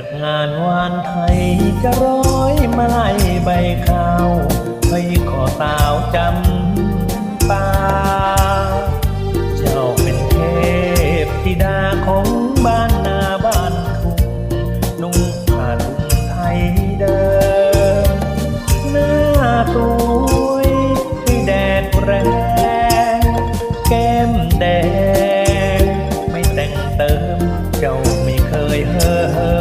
ากงานวานไทยจะร้อยมาไล่ใบข้าวไปขอตาวจำปาเจ้าเป็นเทพธิดาของบ้านนาบ้านทุ่งนุ่งผ้าทุ่งไทยเดิมหน้าตุยให้แดดแรงแก้มแดง ไม่แต่งเติมเจ้าไม่เคยเฮ้อ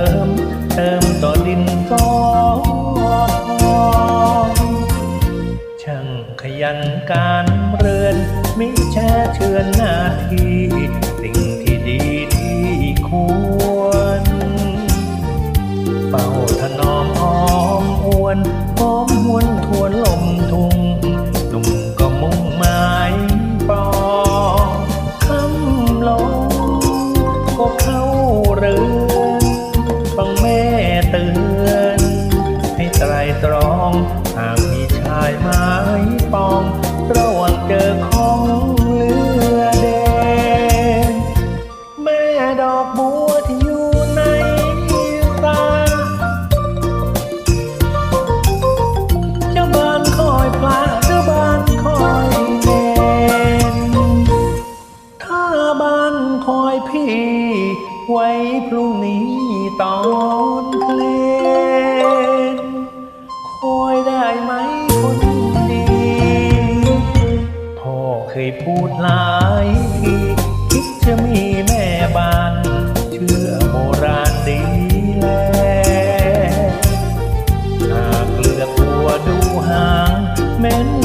านเรือนมิแช่เชือนหน้าที่สิ่งที่ดีที่ควร เฝ้าถนอมอ้อมอวน บ้านคอยพี่ ไว้พรุ่งนี้ตอนเพลงคอยได้ไหมคนดี พ่อเคยพูดหลายทีคิดจะมีแม่บ้านเชื่อโบราณดีแลหากเลือกหัวดูหางแม้น